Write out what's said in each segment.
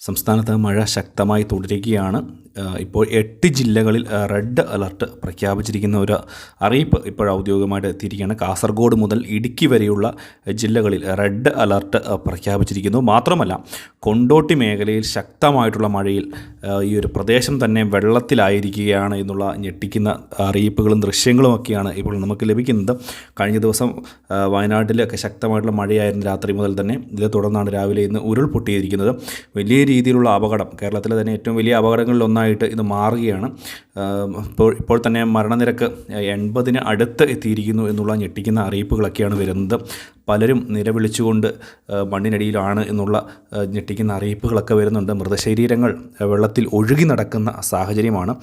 സംസ്ഥാനത്ത് മഴ ശക്തമായി തുടരുകയാണ്. ഇപ്പോൾ എട്ട് ജില്ലകളിൽ റെഡ് അലർട്ട് പ്രഖ്യാപിച്ചിരിക്കുന്ന ഒരു അറിയിപ്പ് ഇപ്പോൾ ഔദ്യോഗികമായിട്ട് എത്തിയിരിക്കുകയാണ്. കാസർഗോഡ് മുതൽ ഇടുക്കി വരെയുള്ള ജില്ലകളിൽ റെഡ് അലർട്ട് പ്രഖ്യാപിച്ചിരിക്കുന്നു. മാത്രമല്ല കൊണ്ടോട്ടി മേഖലയിൽ ശക്തമായിട്ടുള്ള മഴയിൽ ഈ ഒരു പ്രദേശം തന്നെ വെള്ളത്തിലായിരിക്കുകയാണ് എന്നുള്ള ഞെട്ടിക്കുന്ന അറിയിപ്പുകളും ദൃശ്യങ്ങളുമൊക്കെയാണ് ഇപ്പോൾ നമുക്ക് ലഭിക്കുന്നത്. കഴിഞ്ഞ ദിവസം വയനാട്ടിലൊക്കെ ശക്തമായിട്ടുള്ള മഴയായിരുന്നു രാത്രി മുതൽ തന്നെ. ഇതേ തുടർന്നാണ് രാവിലെ ഇന്ന് ഉരുൾപൊട്ടിയിരിക്കുന്നത്. വലിയ രീതിയിലുള്ള അപകടം. കേരളത്തിലെ തന്നെ ഏറ്റവും വലിയ അപകടങ്ങളിലൊന്നായിട്ട് ഇത് മാറുകയാണ്. ഇപ്പോൾ ഇപ്പോൾ തന്നെ മരണനിരക്ക് എൺപതിന് അടുത്ത് എത്തിയിരിക്കുന്നു എന്നുള്ള ഞെട്ടിക്കുന്ന അറിയിപ്പുകളൊക്കെയാണ് വരുന്നത്. പലരും നിലവിളിച്ചുകൊണ്ട് മണ്ണിനടിയിലാണ് എന്നുള്ള ഞെട്ടിക്കുന്ന അറിയിപ്പുകളൊക്കെ വരുന്നുണ്ട്. മൃതശരീരങ്ങൾ വെള്ളത്തിൽ ഒഴുകി നടക്കുന്ന സാഹചര്യമാണ്.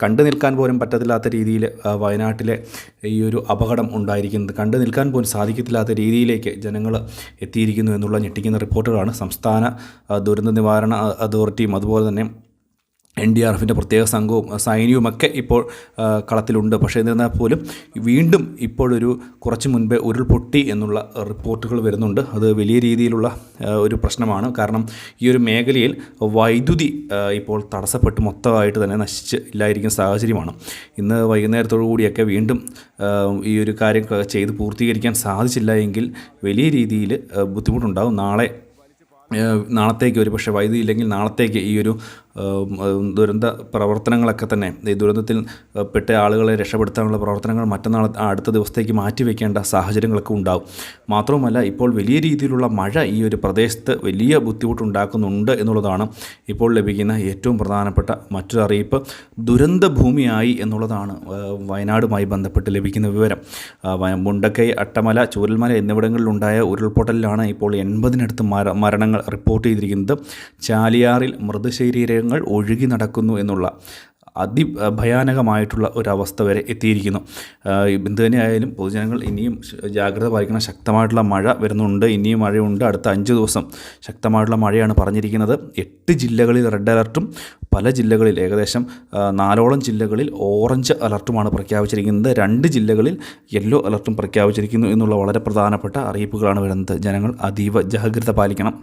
കണ്ടു നിൽക്കാൻ പോലും പറ്റത്തില്ലാത്ത രീതിയിൽ വയനാട്ടിലെ ഈ ഒരു അപകടം ഉണ്ടായിരിക്കുന്നത് കണ്ടു നിൽക്കാൻ പോലും സാധിക്കത്തില്ലാത്ത രീതിയിലേക്ക് ജനങ്ങൾ എത്തിയിരിക്കുന്നു എന്നുള്ള ഞെട്ടിക്കുന്ന റിപ്പോർട്ടുകളാണ് സംസ്ഥാന ദുരന്ത നിവാരണ അതോറിറ്റിയും അതുപോലെ തന്നെ എൻ ഡി ആർ എഫിന്റെ പ്രത്യേക സംഘവും സൈന്യവും ഒക്കെ ഇപ്പോൾ കളത്തിലുണ്ട്. പക്ഷേ എന്നിരുന്നാൽ പോലും വീണ്ടും ഇപ്പോഴൊരു കുറച്ച് മുൻപേ ഉരുൾപൊട്ടി എന്നുള്ള റിപ്പോർട്ടുകൾ വരുന്നുണ്ട്. അത് വലിയ രീതിയിലുള്ള ഒരു പ്രശ്നമാണ്. കാരണം ഈ ഒരു മേഖലയിൽ വൈദ്യുതി ഇപ്പോൾ തടസ്സപ്പെട്ട് മൊത്തമായിട്ട് തന്നെ നശിച്ച് ഇല്ലായിരിക്കുന്ന സാഹചര്യമാണ്. ഇന്ന് വൈകുന്നേരത്തോടു കൂടിയൊക്കെ വീണ്ടും ഈ ഒരു കാര്യം ചെയ്ത് പൂർത്തീകരിക്കാൻ സാധിച്ചില്ല എങ്കിൽ വലിയ രീതിയിൽ ബുദ്ധിമുട്ടുണ്ടാകും. നാളെ നാളത്തേക്ക് ഒരു പക്ഷേ വൈദ്യുതി ഇല്ലെങ്കിൽ നാളത്തേക്ക് ഈ ഒരു ദുരന്ത പ്രവർത്തനങ്ങളൊക്കെ തന്നെ. ഈ ദുരന്തത്തിൽ പെട്ട ആളുകളെ രക്ഷപ്പെടുത്താനുള്ള പ്രവർത്തനങ്ങൾ മറ്റന്നാൾ അടുത്ത ദിവസത്തേക്ക് മാറ്റിവെക്കേണ്ട സാഹചര്യങ്ങളൊക്കെ ഉണ്ടാവും. മാത്രവുമല്ല ഇപ്പോൾ വലിയ രീതിയിലുള്ള മഴ ഈ ഒരു പ്രദേശത്ത് വലിയ ബുദ്ധിമുട്ടുണ്ടാക്കുന്നുണ്ട് എന്നുള്ളതാണ് ഇപ്പോൾ ലഭിക്കുന്ന ഏറ്റവും പ്രധാനപ്പെട്ട മറ്റൊരു അറിയിപ്പ്. ദുരന്ത ഭൂമിയായി എന്നുള്ളതാണ് വയനാടുമായി ബന്ധപ്പെട്ട് ലഭിക്കുന്ന വിവരം. മുണ്ടക്കൈ അട്ടമല ചൂരൽമല എന്നിവിടങ്ങളിലുണ്ടായ ഉരുൾപൊട്ടലിലാണ് ഇപ്പോൾ എൺപതിനടുത്ത് മര മരണങ്ങൾ റിപ്പോർട്ട് ചെയ്തിരിക്കുന്നത്. ചാലിയാറിൽ മൃതശരീരങ്ങൾ ഒഴുകി നടക്കുന്നു എന്നുള്ള അതിഭയാനകമായിട്ടുള്ള ഒരവസ്ഥ വരെ എത്തിയിരിക്കുന്നു. എന്ത് തന്നെയായാലും പൊതുജനങ്ങൾ ഇനിയും ജാഗ്രത പാലിക്കണം. ശക്തമായിട്ടുള്ള മഴ വരുന്നുണ്ട്. ഇനിയും മഴയുണ്ട്. അടുത്ത അഞ്ച് ദിവസം ശക്തമായിട്ടുള്ള മഴയാണ് പറഞ്ഞിരിക്കുന്നത്. എട്ട് ജില്ലകളിൽ റെഡ് അലർട്ടും പല ജില്ലകളിൽ ഏകദേശം നാലോളം ജില്ലകളിൽ ഓറഞ്ച് അലർട്ടുമാണ് പ്രഖ്യാപിച്ചിരിക്കുന്നത്. രണ്ട് ജില്ലകളിൽ യെല്ലോ അലർട്ടും പ്രഖ്യാപിച്ചിരിക്കുന്നു എന്നുള്ള വളരെ പ്രധാനപ്പെട്ട അറിയിപ്പുകളാണ് വരുന്നത്. ജനങ്ങൾ അതീവ ജാഗ്രത പാലിക്കണം.